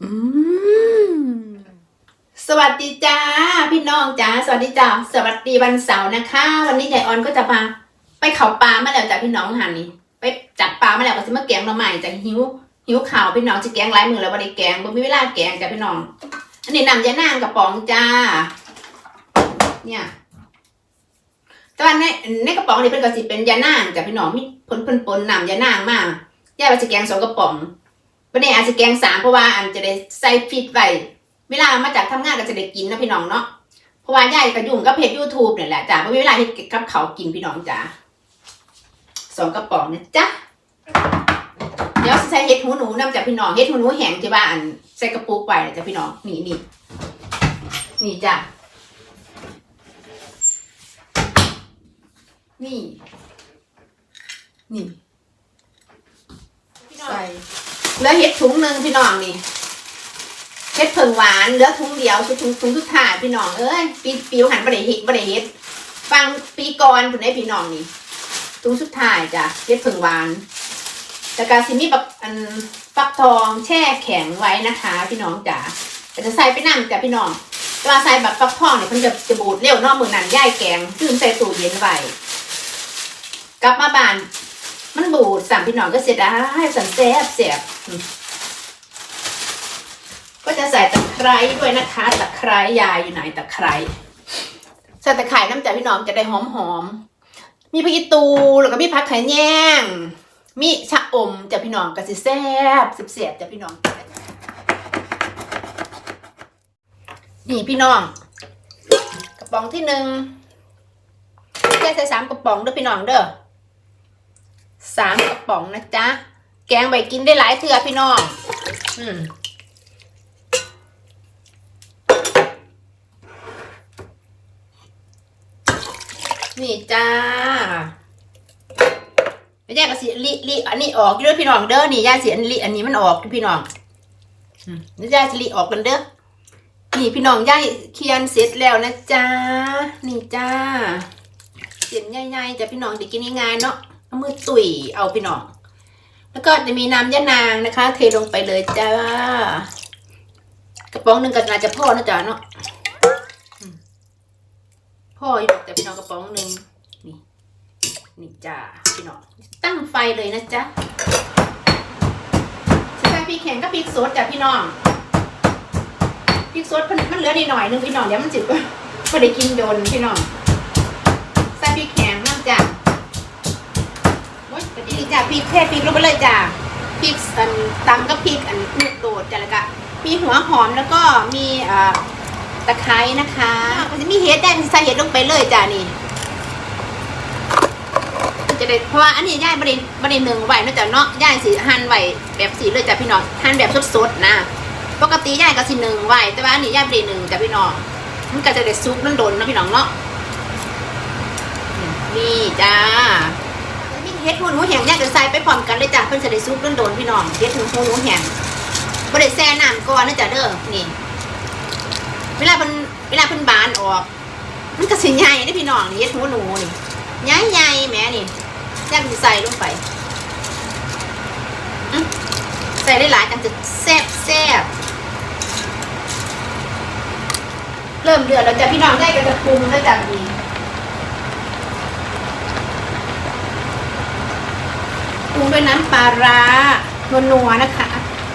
สวัสดีจ้าพี่น้องจ้าสวัสดีจ้าสวัสดีวันเสาร์นะคะ วันนี้ยายออนก็จะมาไปเขาปลามาแล้วจ้าพี่น้องหันนี่ไปจัดปลามาแล้วก็จะมาแกงหน่อไม้จ้าหิวหิวข่าวพี่น้องจะแกงหลายมือแล้ววันนี้แกงบ่มีเวลาแกงจ้าพี่น้อง อันนี้นำยานางกระป๋องจ้า เนี่ยแต่ว่าในในกระป๋องนี่เป็นกระสิเป็นยานางจ้าพี่น้องมีผลผลผลนำยานางมากยายว่าจะแกงสองกระป๋อง วันนี้อาจจะแกงสามเพราะว่าอันจะได้ใส่ฟิตไว้เวลามาจากทำงานก็จะได้กินนะพี่น้องเนาะเพราะว่ายายก็ยุ่งกับเพจยูทูบเนี่ยแหละจ้ะไม่มีเวลาเฮ็ดกับเขาวกินพี่น้องจ้ะสองกระป๋องนะจ๊ะเดี๋ยวใส่เห็ดหูหนูนำจากพี่น้องเห็ดหูหนูแห้งที่บ้านใส่กระปุกไว้นะจ้ะพี่น้องนี่นี่นี่จ้ะนี่ นี่ใส่ เหลือเห็ดถุงหนึ่งพี่น้องนี่เห็ดเผิงหวานเหลือถุงเดียวชุดถุงถุงสุดท้ายพี่น้องเอ้ยปีปีหันบ่ได้เห็ดบ่ได้เห็ดฟังปีก่อนคุณได้พี่น้องนี่ถุงสุดท้ายจ้ะเห็ดเผิงหวานแต่การสิมีบักอันฟักทองแช่แข็งไว้นะคะ พี่น้องจ๋าแต่จะใส่ไปน้ำจ้ะพี่น้องแต่ว่าใส่แบบฟักทองเนี่ยมันจะจะบูดเร็วนอกมือนันย่ายแกงซึ่งใส่ตู้เย็นไว้กลับมาบ้าน มันบูดสั่งพี่น้องก็เสียดายสั่งแซ่บเสียบก็จะใส่ตะไคร้ด้วยนะคะตะไคร้ยายอยู่ไหนตะไคร้ใส่ตะไคร้น้ำจากพี่น้องจะได้หอมหอมมีพริกตูแล้วก็มีผักไข่แยงมีชะอมจากพี่น้องก็สิแซ่บเสียบจากพี่น้องนี่พี่น้อง กระป๋องที่หนึ่งแค่ใส่สามกระป๋องเด้อพี่น้องเด้อ สามกระป๋องนะจ๊ะ แกงใบกินได้หลายเถื่อพี่น้อง อืมนี่จ้าไม่ใช่กระสีลิลิอันนี้ออกเด้วยพี่น้องเด้อนี่ย่าสีอันลิอันนี้มันออกเด้อพี่น้องนี่ย่าสิลิออกกันเด้อนี่พี่น้องย่าเคียนเสร็จแล้วนะจ๊ะนี่จ้าเสียนใหญ่ๆจะพี่น้องเด็กกินง่ายๆเนาะ เอามือตุ๋ยเอาพี่น้องแล้วก็จะมีน้ำยะนางนะคะ เทลงไปเลยจ้ากระป๋องหนึ่งก็น่าจะพ่อนะจ๊ะเนาะพ่ออยู่แต่พี่น้องกระป๋องหนึ่งนี่นี่จ้าพี่น้องตั้งไฟเลยนะจ๊ะใส่พริกแข็งก็พริกสดจ้ะพี่น้องพริกสดมันเหลือนิดหน่อยนึงพี่น้องเดี๋ยวมันจิบก็ได้กินโดนพี่น้อง พริกเทศพริกลงไปเลยจ้ะพริกอันตำก็พริกอันลูกโดดจ้ะแล้วก็มีหัวหอมแล้วก็มีอ่าตะไคร้นะคะก็จะมีเห็ดได้ใส่เห็ดลงไปเลยจ้ะนี่จะได้เพราะว่าอันนี้ย่ายบริบริหนึ่งไหวนอกจากเนาะย่ายสีหั่นไหวแบบสีเลยจ้ะพี่น้องหั่นแบบสดๆนะปกติย่ายก็สีหนึ่งไหวแต่ว่าอันนี้ย่ายบริหนึ่งจ้ะพี่น้องมันก็จะได้ซุปนั่นโดนนะพี่น้องเนาะนี่จ้า เฮ็ดหูหนูแห้งย่างจะใส่ไปพร้อมกันเลยจ้ะเพิ่นจะได้ซุปโดนๆพี่น้องเฮ็ดหูหนูแห้งบ่ได้แช่น้ำก่อนนะจ้ะเด้อนี่ เวลาเพิ่นเวลาเพิ่นบานออก มันก็สิใหญ่เด้พี่น้องนี่เฮ็ดหูหนูนี่ใหญ่ๆแหมนี่ย่างสิใส่ลงไปอื้อใส่หลายๆจังจะแซ่บแซ่บเริ่มเดือดแล้วจ้ะพี่น้องได้ก็จะปรุงแล้วจ้ะนี่ ปรุงด้วยน้ำปลาร้านัวๆนะคะ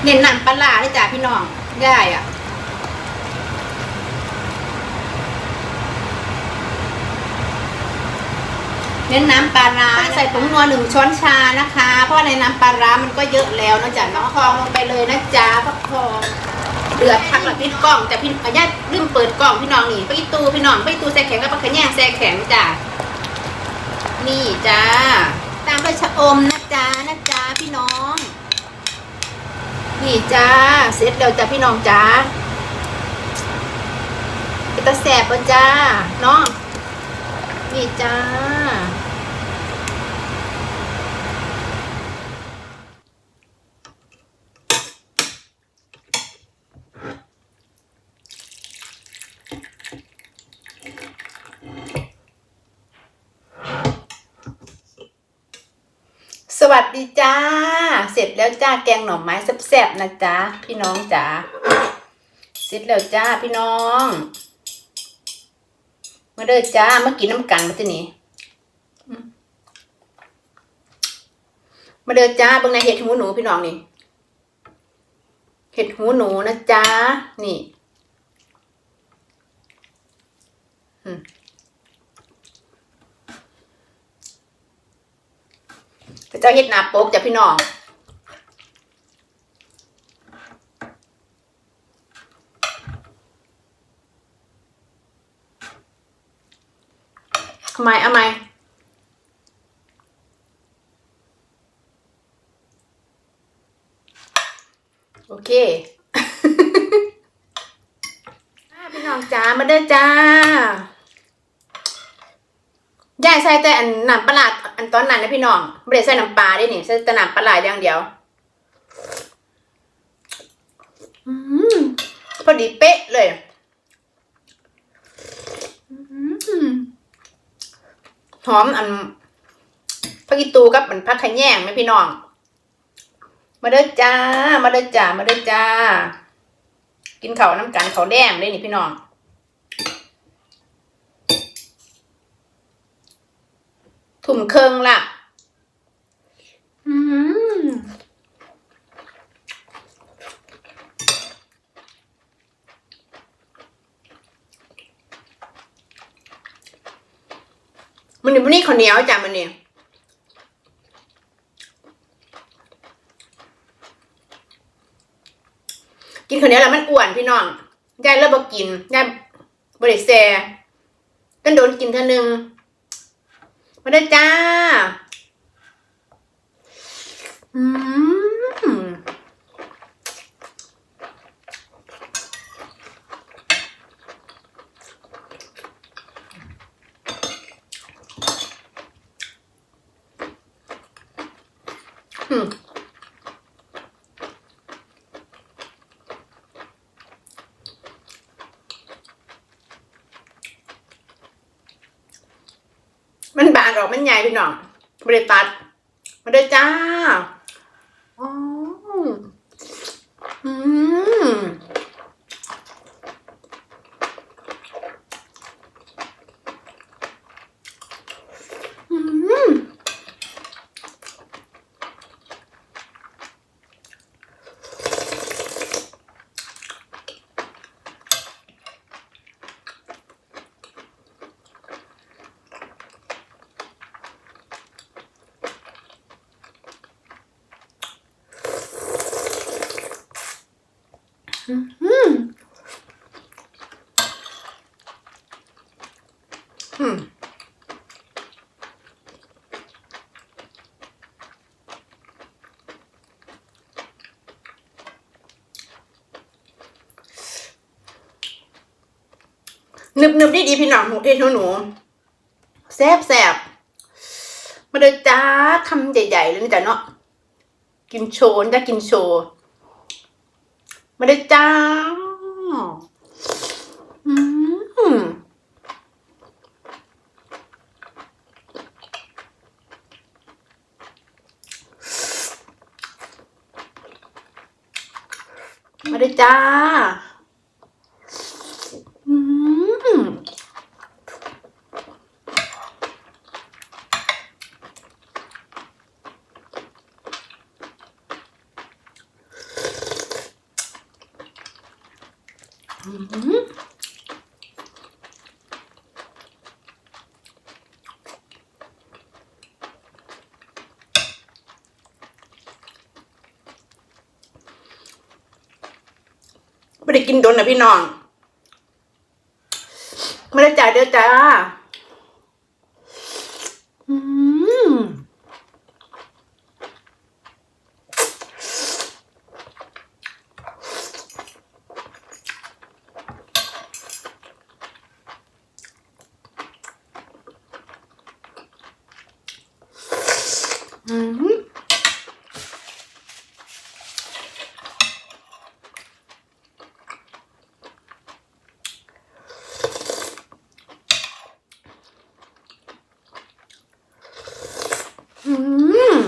เน้นน้ำปลาร้าเลยจ้ะพี่น้องได้อะเน้นน้ำปลาร้าใส่ผงนัวหนึ่งช้อนชานะคะ เพราะในน้ำปลาร้ามันก็เยอะแล้วนะจ๊ะน้องคองลงไปเลยนะจ๊ะพักทองเดือดพักหลับพี่กล้องแต่พี่อาญาตลืมเปิดกล่องพี่น้องนี่ไปตู้พี่น้องไปตู้แซ่แข็งกับปลาขะแยงแซ่แข็งจ้ะนี่จ้า ตามด้วยชะอมนะจ๊ะนะจ๊ะพี่น้อง นี่จ้าเสร็จแล้วจ้ะพี่น้องจ้าเป็นตาแสบปะจ้าเนาะนี่จ้า ส วัสดีจ้า เสร็จแล้วจ้าแกงหน่อไม้แซ่บๆนะจ๊ะพี่น้องจ๋าเสร็จแล้วจ้าพี่น้อง มาเด้อจ้ามากินน้ำกันมาที่นี่มาเด้อจ้าเบิ่งในเห็ดหูหนูพี่น้องนี่เห็ดหูหนูนะจ๊ะนี่ อืม เจ้าเฮ็ดนาโป๊กจ้ะพี่น้องทำไมเอาไหมโอเคพี่น้องจ้ามาเด้อจ้า ยายใส่แต่อันน้ำปลาร้าอันตอนนั้นนะพี่น้องไม่ได้ใส่น้ำปลาด้วยนี่ใส่แต่น้ำปลาไหลอย่างเดียวอพอดีเป๊ะเลยหอมอันผักอีตูกับมันผักขะแยงไหมพี่น้อง มาเด้อจ้า มาเด้อจ้า มาเด้อจ้า กินเขาน้ำกันเขาแดงเลยนี่พี่น้อง ถุ่มเครื่องล่ะอืมมันนี่มันนี่ข้าวเหนียวจ้ะมันนี่กินข้าวเหนียวแล้วมันอ้วนพี่น้องยายเลิกบกินยายบริแซกันโดนกินเท่านึง มาได้จ้า อืมอืม ดออกมันใหญ่พี่น้องบริตัดมาเลยจ้าอ๋ออืมอืมอืมอืม นึบนึบดีดีพี่น้องหนูเทศหนูแซบแซบมาเลยจ้าคำใหญ่ๆเลยนะจ๊ะเนาะกินโชว์จะกินโชว์ มาได้จ้าอืมมาได้จ้า อืม อืม ไม่ได้กินโดนนะพี่น้อง ไม่ได้จ่ายเด้อจ้า อืม อืม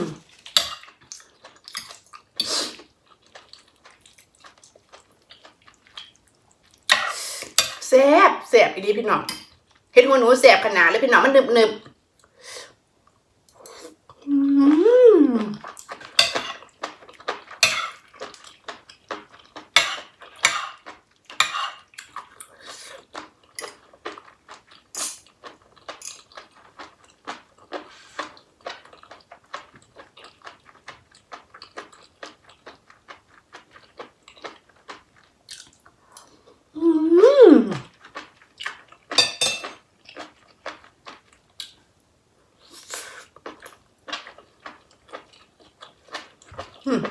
ซ่บ แสบอีดีพี่น้องเห็ดหัวหนูแสบขนาดเลยพี่น้องมันหนึบหนึบอืมอืม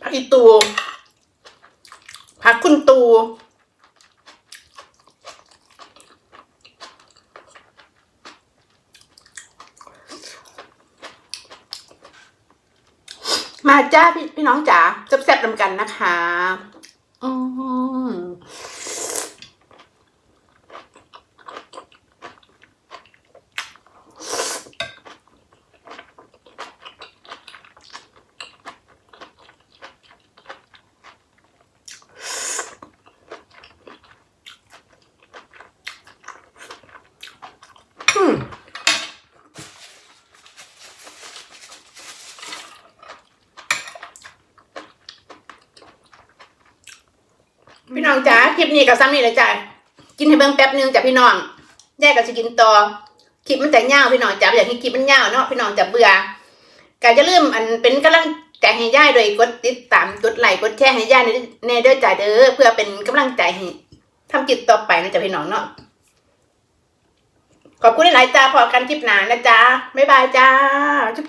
ผักอีตูผักคุณตู มาจ้าพี่พี่น้องจ๋าแซ่บๆนำกันนะคะอืมอืมพี่ น้องจ๋าคลิปนี้กับซ้ำนี่เลยจ้ะกินให้เบิ่งแป๊บนึงจ้ะพี่น้องแยกกับสิกินต่อคลิปมันแต่ยาวพี่น้องจ๋าอยากให้คลิปมันยาวเนาะพี่น้องจะเบื่อก็จะลืมอันเป็นกำลังใจให้ย่ายโดยกดติดตามกดไลค์กดแชร์ให้ย่ายในในเด้อจ้ะเด้อเพื่อเป็นกำลังใจให้ทำกิจต่อไปนะจ๊ะพี่น้องเนาะขอบคุณหลายจ้าพอกันคลิปหนานะจ๊ะบ๊ายบายจ้า จุ๊บ